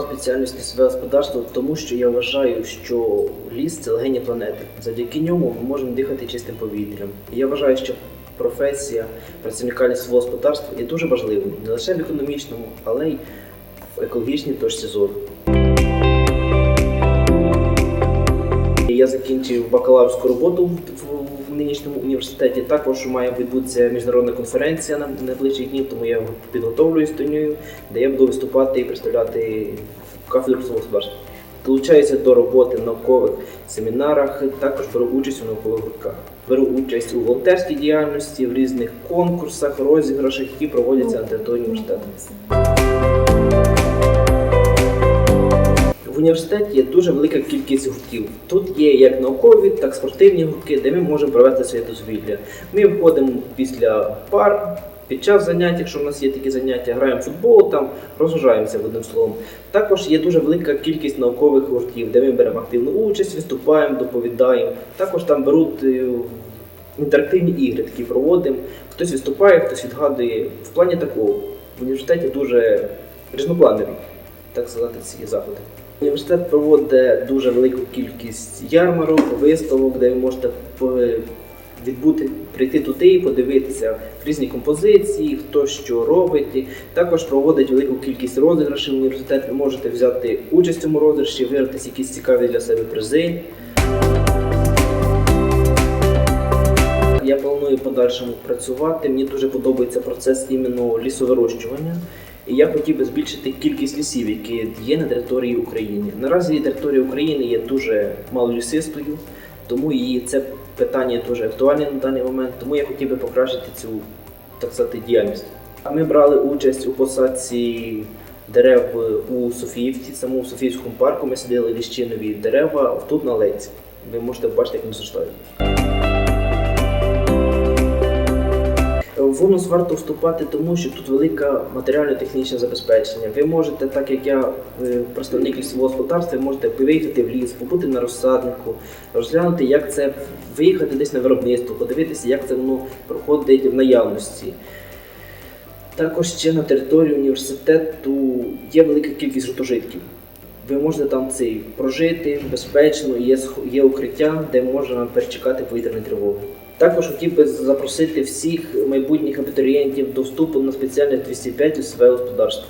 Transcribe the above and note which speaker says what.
Speaker 1: обрав спеціальність лісове господарство, тому що я вважаю, що ліс це легені планети. Завдяки ньому ми можемо дихати чистим повітрям. Я вважаю, що професія працівника лісового господарства є дуже важливою не лише в економічному, але й в екологічній точці зору. Закінчив бакалаврську роботу в- нинішньому університеті. Також має відбутися міжнародна конференція на найближчих днів, тому я підготовлююсь до неї, де я буду виступати і представляти кафедру господарства. Долучаюся до роботи в наукових семінарах, також беру участь у наукових гуртках. Беру участь у волонтерській діяльності, в різних конкурсах, розіграшах, які проводяться на території університету. Університеті є дуже велика кількість гуртків. Тут є як наукові, так і спортивні гуртки, де ми можемо провести своє дозвілля. Ми входимо після пар, під час занять, якщо в нас є такі заняття, граємо в футбол, там розважаємося одним словом. Також є дуже велика кількість наукових гуртків, де ми беремо активну участь, виступаємо, доповідаємо. Також там беруть е, інтерактивні ігри, такі проводимо. Хтось виступає, хтось відгадує. В плані такого в університеті дуже різнопланові, так сказати, ці заходи. Університет проводить дуже велику кількість ярмарок, виставок, де ви можете відбути, прийти туди і подивитися різні композиції, хто що робить. Також проводить велику кількість розіграшів університет. Ви можете взяти участь в цьому розіграші, виграти якісь цікаві для себе призи. Я планую подальшому працювати. Мені дуже подобається процес іменно лісовирощування. І я хотів би збільшити кількість лісів, які є на території України. Наразі територія України є дуже мало лісистою, тому її це питання дуже актуальне на даний момент. Тому я хотів би покращити цю так сказати діяльність. Ми брали участь у посадці дерев у Софіївці, самому Софіївському парку. Ми садили ліщинові дерева тут на леці. Ви можете побачити, як вони зростають. В УНУС варто вступати, тому що тут велике матеріально-технічне забезпечення. Ви можете, так як я е, представник лісового господарства, ви можете виїхати в ліс, побути на розсаднику, розглянути, як це виїхати десь на виробництво, подивитися, як це воно проходить в наявності. Також ще на території університету є велика кількість гуртожитків. Ви можете там цей прожити безпечно, є, є укриття, де можна перечекати повітряну тривогу. Також хотів би запросити всіх майбутніх абітурієнтів до вступу на спеціальне 205 своє господарство.